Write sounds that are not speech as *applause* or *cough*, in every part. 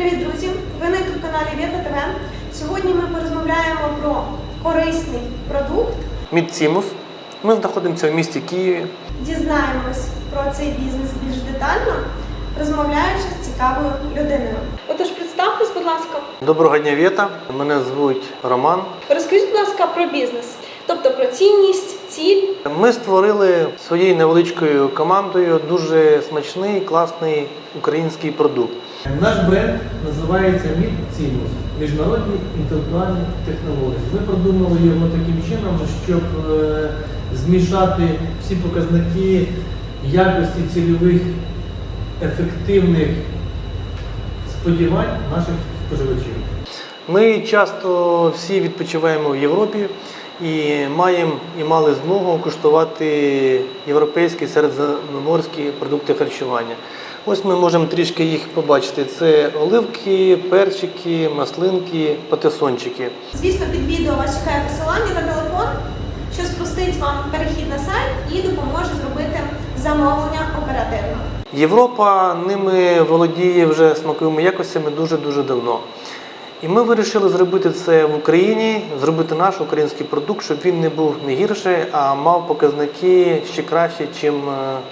Привіт, друзі! Ви на youtube каналі Вєта ТВ. Сьогодні ми порозмовляємо про корисний продукт. Мідцімус. Ми знаходимося в місті Києві. Дізнаємось про цей бізнес більш детально, розмовляючи з цікавою людиною. Отож, представтесь, будь ласка, Доброго дня, Вєта. Мене звуть Роман. розкажіть, будь ласка, про бізнес, тобто про цінність, ціль. Ми створили своєю невеличкою командою дуже смачний, класний український продукт. Наш бренд називається Мідцімус міжнародні інтелектуальні технології. Ми продумали його таким чином, щоб е, змішати всі показники якості цільових ефективних сподівань наших споживачів. Ми часто всі відпочиваємо в Європі і маємо і мали змогу куштувати європейські середземноморські продукти харчування. Ось ми можемо трішки їх побачити. Це оливки, перчики, маслинки, патисончики. Звісно, під відео вас чекає посилання на телефон, що спростить вам перехід на сайт і допоможе зробити замовлення оперативно. Європа ними володіє вже смаковими якостями дуже-дуже давно. І ми вирішили зробити це в Україні, зробити наш український продукт, щоб він не був не гірший, а мав показники ще краще, ніж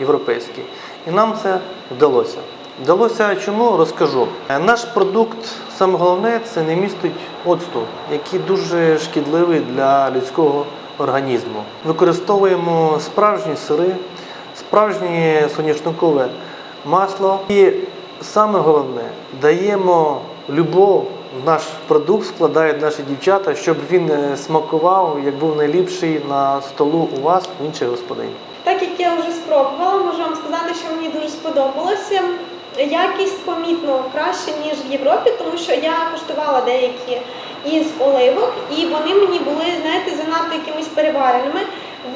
європейський. І нам це вдалося. Вдалося чому розкажу. Е, Наш продукт, саме головне, це не містить оцту, який дуже шкідливий для людського організму. Використовуємо справжні сири, справжнє соняшникове масло. І саме головне, даємо любов в наш продукт, складають наші дівчата, щоб він е, смакував, як був найліпший на столу у вас, в інших господинь. Так як я вже спробувала, можу вам сказати, що мені дуже сподобалося. Якість помітно краще, ніж в Європі, тому що я коштувала деякі із оливок, і вони мені були, знаєте, занадто якимись перевареними.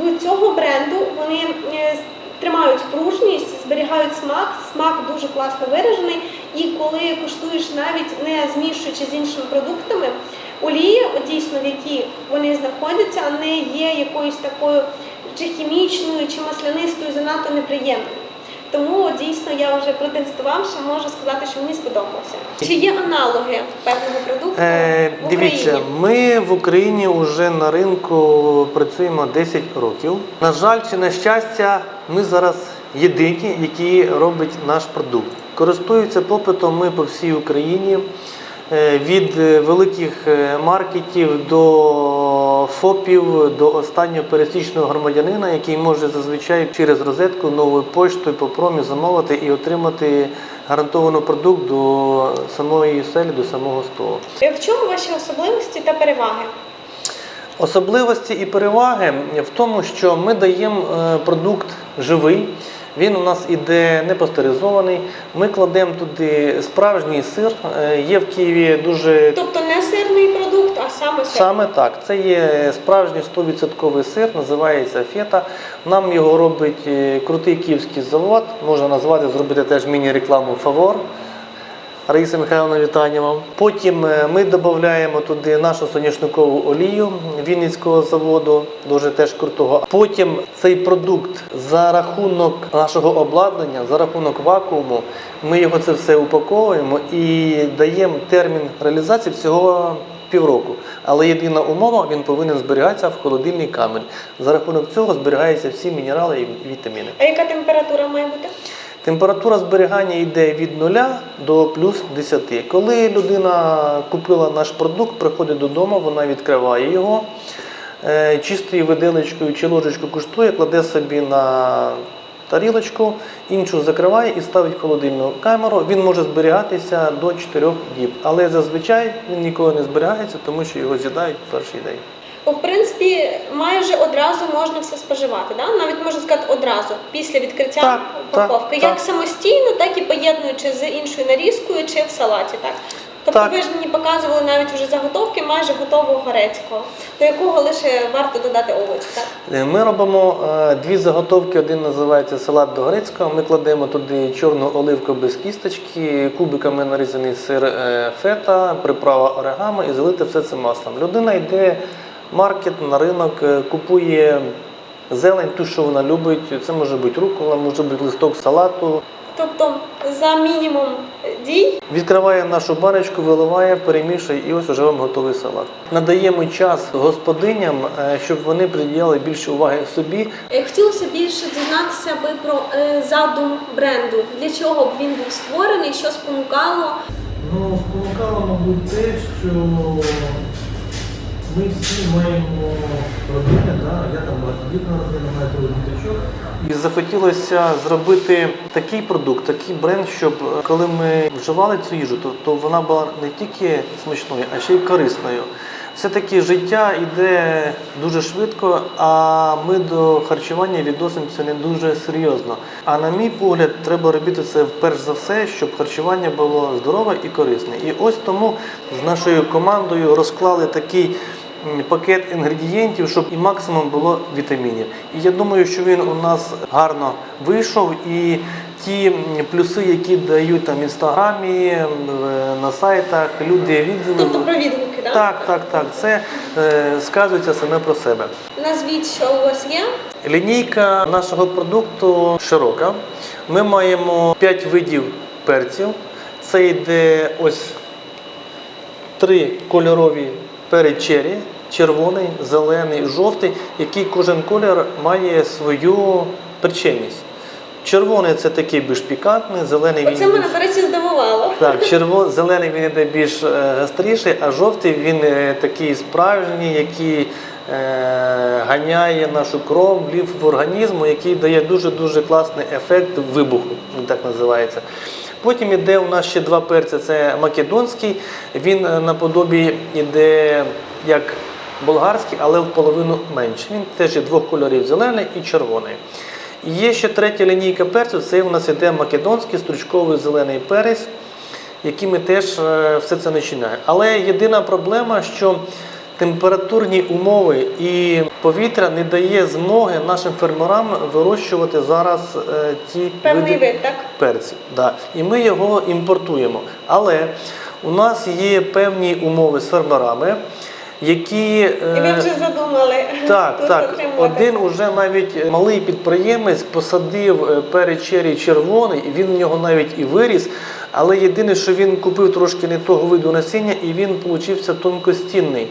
В цього бренду вони е, тримають пружність, зберігають смак. Смак дуже класно виражений. І коли куштуєш навіть не змішуючи з іншими продуктами, олія, от дійсно в якій вони знаходяться, не є якоюсь такою чи хімічною, чи маслянистою занадто неприємною. Тому дійсно я вже протестувавши, можу сказати, що мені сподобався. Чи є аналоги певного продукту Е, в дивіться, Україні? ми в Україні вже на ринку працюємо 10 років. На жаль, чи на щастя, ми зараз єдині, які роблять наш продукт. Користуються попитом ми по всій Україні. Е, Від е, великих е, маркетів до ФОПів, до останнього пересічного громадянина, який може зазвичай через розетку новою поштою по промі замовити і отримати гарантований продукт до самої селі, до самого столу. В чому ваші особливості та переваги? Особливості і переваги в тому, що ми даємо продукт живий. Він у нас іде не пастеризований. Ми кладемо туди справжній сир. Е, Є в Києві дуже Тобто не сирний продукт, а саме сир. саме так. Це є справжній 100% сир, називається фета. Нам його робить е, крутий київський завод. Можна назвати, зробити теж міні-рекламу Фавор. Раїса Михайловна, вітання вам. Потім е, ми додаємо туди нашу соняшникову олію Вінницького заводу, дуже теж крутого. Потім цей продукт за рахунок нашого обладнання, за рахунок вакууму, ми його це все упаковуємо і даємо термін реалізації всього півроку. Але єдина умова, він повинен зберігатися в холодильній камері. За рахунок цього зберігаються всі мінерали і вітаміни. А яка температура має бути? Температура зберігання йде від 0 до плюс 10. Коли людина купила наш продукт, приходить додому, вона відкриває його, е, чистою виделечкою чи ложечкою куштує, кладе собі на тарілочку, іншу закриває і ставить в холодильну камеру. Він може зберігатися до 4 діб. Але зазвичай він ніколи не зберігається, тому що його з'їдають в перший день. В принципі, майже одразу можна все споживати, да? навіть можна сказати одразу, після відкриття Так, упаковки. так, Як так. самостійно, так і поєднуючи з іншою нарізкою чи в салаті. Так? Тобто Так. ви ж мені показували навіть вже заготовки майже готового грецького, до якого лише варто додати овочі. Так? Е, Ми робимо е, дві заготовки. Один називається салат до грецького. Ми кладемо туди чорну оливку без кісточки, кубиками нарізаний сир е, фета, приправа орегано і залити все це маслом. Людина йде маркет на ринок, е, купує зелень, ту, що вона любить. Це може бути рукола, може бути листок салату. Тобто за мінімум дій Відкриває нашу баночку, виливає, перемішує і ось уже вам готовий салат. Надаємо час господиням, е, щоб вони приділяли більше уваги собі. Е, хотілося більше дізнатися би про е, задум бренду, для чого б він був створений, що спонукало. Ну, спонукало, мабуть, те, що ми всі маємо родини, да? я там багатодітна родина, маю троє діточок. І захотілося зробити такий продукт, такий бренд, щоб е, коли ми вживали цю їжу, то, то вона була не тільки смачною, а ще й корисною. Все-таки життя йде дуже швидко, а ми до харчування відносимося не дуже серйозно. А на мій погляд, треба робити це перш за все, щоб харчування було здорове і корисне. І ось тому з нашою командою розклали такий пакет інгредієнтів, щоб і максимум було вітамінів. І я думаю, що він у нас гарно вийшов. І ті плюси, які дають там в інстаграмі, на сайтах, люди відзиви. Тобто про відгуки, так? Так, так, так. Це е, сказується саме про себе. Назвіть, що у вас є. Лінійка нашого продукту широка. Ми маємо 5 видів перців. Це йде ось три кольорові перець черрі, червоний, зелений, жовтий, який кожен колір має свою причинність. Червоний це такий більш пікантний, зелений він Оце мене, більш- до речі, здивувало. так, черво... зелений він іде більш е, гостріший, а жовтий він е, такий справжній, який е, ганяє нашу кров, лів в організму, який дає дуже-дуже класний ефект вибуху, він так називається. Потім іде у нас ще два перці, це македонський, він е, наподобі іде як болгарський, але в половину менше. Він теж є двох кольорів зелений і червоний. Є ще третя лінійка перцю, це у нас іде македонський стручковий зелений перець, який ми теж е, все це начинаємо. Але єдина проблема, що температурні умови і повітря не дає змоги нашим фермерам вирощувати зараз е, ці Певний види вид, так? перців. Да. І ми його імпортуємо. Але у нас є певні умови з фермерами, які. І ви е, вже задумали так, тут так. отримувати. Один уже навіть малий підприємець посадив перечері червоний, і він в нього навіть і виріс. Але єдине, що він купив трошки не того виду насіння, і він получився тонкостінний.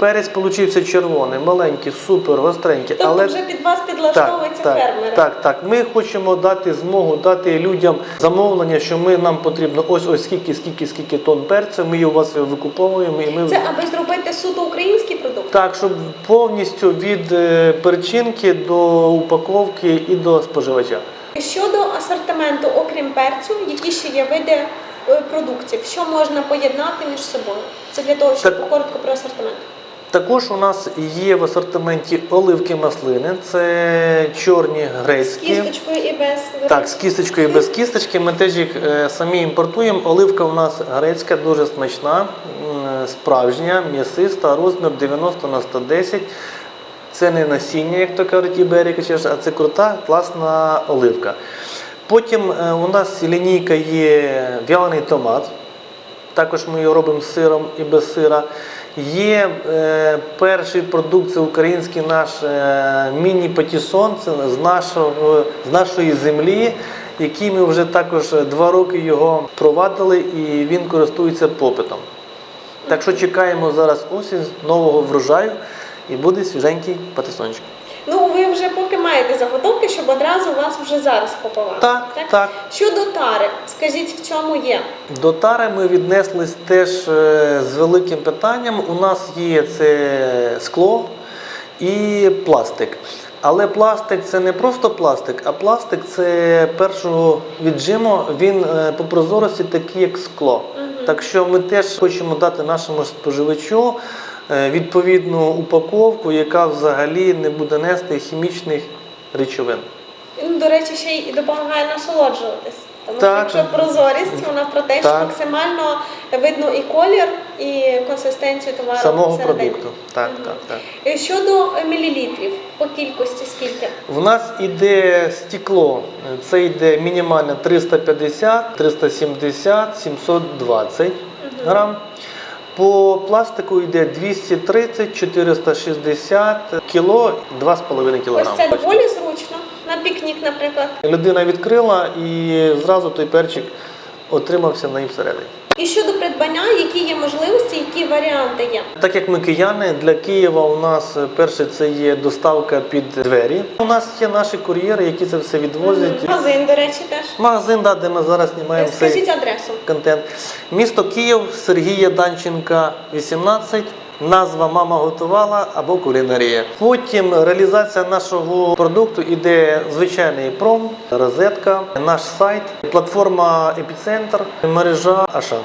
Перець получився червоний, маленький, супер, гостренький. Тобто але вже під вас так, підлаштовуються так, фермери. так, так. Ми хочемо дати змогу дати людям замовлення, що ми нам потрібно ось ось скільки, скільки, скільки тонн перцю. Ми у вас викуповуємо і ми Це аби зробити суто український продукт. так, щоб повністю від е, перчинки до упаковки і до споживача. Щодо асортименту, окрім перцю, які ще є види е, продуктів, що можна поєднати між собою? Це для того, щоб Так. коротко про асортимент. Також у нас є в асортименті оливки маслини, це чорні З грецькі. кісточкою і без Так, з кісточкою і без кісточки. Ми теж їх е, самі імпортуємо. Оливка у нас грецька, дуже смачна, справжня, м'ясиста, розмір 90 на 110. Це не насіння, як то кажуть, іберіка, а це крута, класна оливка. Потім е, у нас лінійка є в'ялений томат. Також ми його робимо з сиром і без сира. Є е, перший продукт, це український наш е, міні-патісон, це з, нашого, з нашої землі, який ми вже також два роки його провадили і він користується попитом. Так що чекаємо зараз осінь нового врожаю і буде свіженький патисончик. Ну, ви вже поки маєте заготовки, щоб одразу вас вже зараз купувати. Так, так. Щодо тари, скажіть, в чому є? До тари ми віднеслись теж е, з великим питанням. У нас є це скло і пластик. Але пластик це не просто пластик, а пластик це першого віджиму, він е, по прозорості такий, як скло. Так що ми теж хочемо дати нашому споживачу відповідну упаковку, яка взагалі не буде нести хімічних речовин. Ну, до речі, ще й допомагає насолоджуватись. Тому Так. що якщо прозорість, вона про те, що максимально видно і колір, і консистенцію товару Самого всередині. продукту. Так, так, так. Щодо е, мілілітрів, по кількості скільки? В нас іде стекло, це йде мінімально 350, 370, 720 грам. По пластику йде 230, 460 кіло, 2,5 Ось кілограм. це доволі зручно на пікнік, наприклад. Людина відкрила і зразу той перчик отримався на їм всередині. І щодо придбання, які є можливості, які варіанти є. Так як ми кияни, для Києва у нас е, перше це є доставка під двері. У нас є наші кур'єри, які це все відвозять. Магазин, до речі, теж. Магазин, да, де ми зараз знімаємо цей адресу. контент. Місто Київ, Сергія Данченка, 18. Назва Мама готувала або кулінарія. Потім реалізація нашого продукту іде звичайний пром, розетка, наш сайт, платформа Епіцентр, мережа Ашан.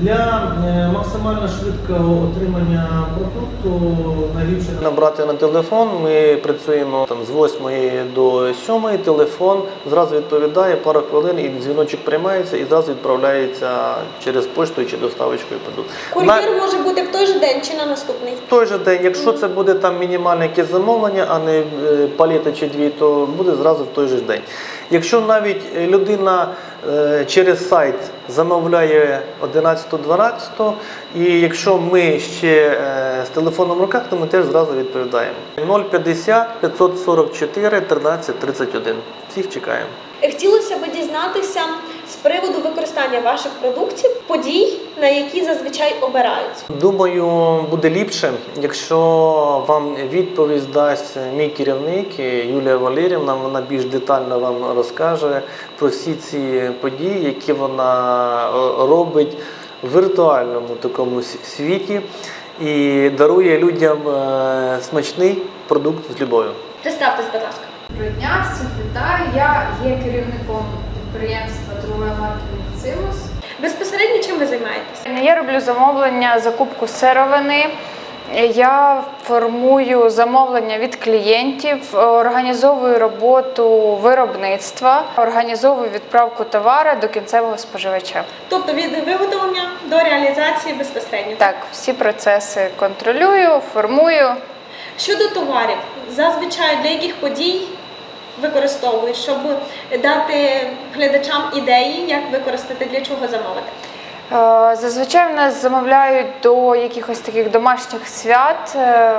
Для е, максимально швидкого отримання продукту найліпше Набрати на телефон. Ми працюємо там з 8 до 7, Телефон зразу відповідає пару хвилин, і дзвіночок приймається і зразу відправляється через пошту чи доставочкою продукт. На- Кур'єр може бути в той же день чи на наступний. В той же день, якщо це буде там мінімальне якесь замовлення, а не е, паліта чи дві, то буде зразу в той же день. Якщо навіть е, людина е, через сайт замовляє 11-12, і якщо ми ще е, з телефоном в руках, то ми теж зразу відповідаємо. 050 544 13 31. Всіх чекаємо. Хотілося б дізнатися приводу використання ваших продуктів, подій, на які зазвичай обирають. Думаю, буде ліпше, якщо вам відповідь дасть мій керівник Юлія Валерівна. Вона більш детально вам розкаже про всі ці події, які вона е, робить в віртуальному такому світі і дарує людям е, смачний продукт з любов'ю. Представтесь, будь ласка. Доброго дня, всіх вітаю. Я є керівником підприємства марки Міцимус. Безпосередньо чим ви займаєтесь? Я роблю замовлення, закупку сировини. Я формую замовлення від клієнтів, організовую роботу виробництва, організовую відправку товару до кінцевого споживача. Тобто від виготовлення до реалізації безпосередньо. Так, всі процеси контролюю, формую. Щодо товарів, зазвичай для яких подій використовують, щоб дати глядачам ідеї, як використати, для чого замовити. Е, Зазвичай в нас замовляють до якихось таких домашніх свят. Е,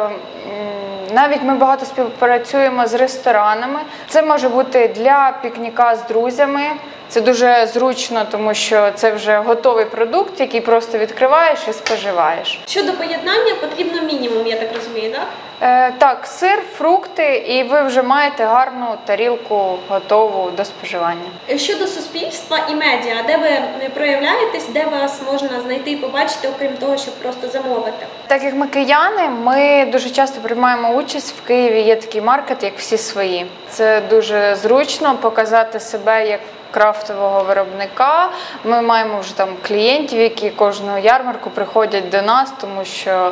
Навіть ми багато співпрацюємо з ресторанами. Це може бути для пікніка з друзями. Це дуже зручно, тому що це вже готовий продукт, який просто відкриваєш і споживаєш. Щодо поєднання потрібно мінімум, я так розумію, так? Е, Так, сир, фрукти, і ви вже маєте гарну тарілку готову до споживання. Щодо суспільства і медіа, де ви проявляєтесь, де вас можна знайти і побачити, окрім того, щоб просто замовити. Так як ми кияни, ми дуже часто приймаємо участь в Києві. Є такий маркет, як всі свої. Це дуже зручно показати себе як крафтового виробника. Ми маємо вже там клієнтів, які кожного ярмарку приходять до нас, тому що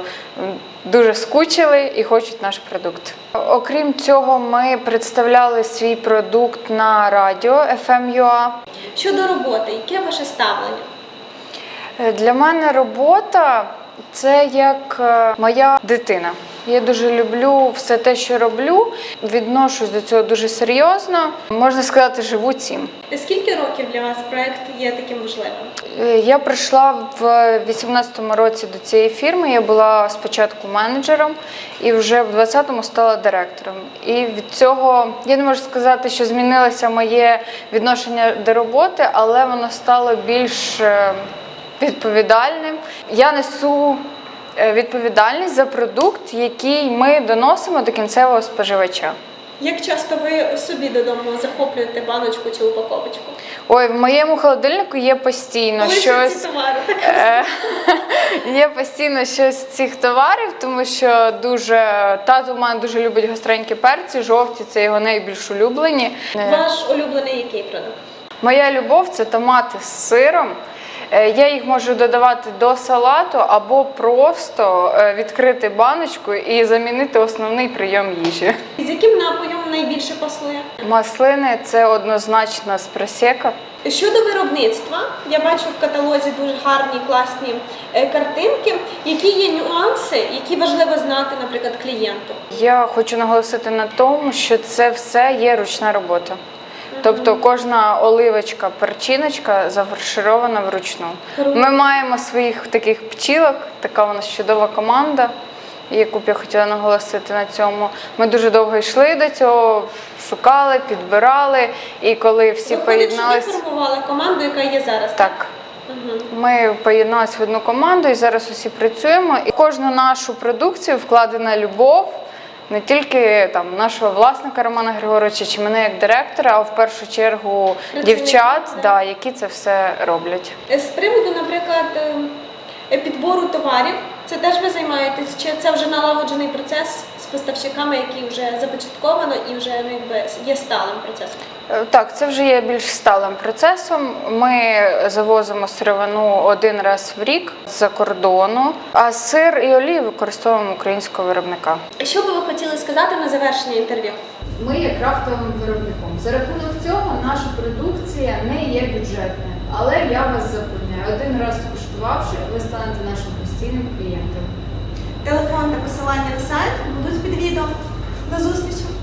дуже скучили і хочуть наш продукт. Окрім цього, ми представляли свій продукт на радіо FM.ua. Щодо роботи, яке ваше ставлення? Е, Для мене робота це як е, моя дитина. Я дуже люблю все те, що роблю. Відношусь до цього дуже серйозно. Можна сказати, живу цим. Скільки років для вас проект є таким важливим? Е, Я прийшла в 18-му році до цієї фірми. Я була спочатку менеджером і вже в 20-му стала директором. І від цього я не можу сказати, що змінилося моє відношення до роботи, але воно стало більш е, відповідальним. Я несу е, відповідальність за продукт, який ми доносимо до кінцевого споживача. Як часто ви собі додому захоплюєте баночку чи упаковочку? Ой, в моєму холодильнику є постійно Лише щось. ці товари, так? Е, *laughs* Є постійно щось з цих товарів, тому що дуже тато в мене дуже любить гостренькі перці, жовті це його найбільш улюблені. Ваш улюблений який продукт? Моя любов це томати з сиром. Е, Я їх можу додавати до салату або просто е, відкрити баночку і замінити основний прийом їжі. З яким напоєм найбільше пасує? Маслини це однозначно з просека. Щодо виробництва, я бачу в каталозі дуже гарні, класні е, картинки. Які є нюанси, які важливо знати, наприклад, клієнту? Я хочу наголосити на тому, що це все є ручна робота. Тобто кожна оливочка, перчиночка зафарширована вручну. Ми маємо своїх таких пчілок, така у нас чудова команда. яку б я хотіла наголосити на цьому. Ми дуже довго йшли до цього, шукали, підбирали. І коли всі Виходить, що ви формували команду, яка є зараз. Так. Ми поєдналися в одну команду і зараз усі працюємо. І кожну нашу продукцію вкладена любов не тільки там нашого власника Романа Григоровича чи мене як директора, а в першу чергу дівчат, да, які це все роблять. З приводу, наприклад, е, підбору товарів, це теж ви займаєтесь? Чи це вже налагоджений процес поставщиками, який вже започатковано і вже ну, якби є сталим процесом? Е, Так, це вже є більш сталим процесом. Ми завозимо сировину один раз в рік з-за кордону, а сир і олію використовуємо українського виробника. Що би ви хотіли сказати на завершення інтерв'ю? Ми є крафтовим виробником. За рахунок цього наша продукція не є бюджетною. Але я вас запевняю, один раз скуштувавши, ви станете нашим постійним клієнтом. Телефон та посилання на сайт будуть під відео. До зустрічі!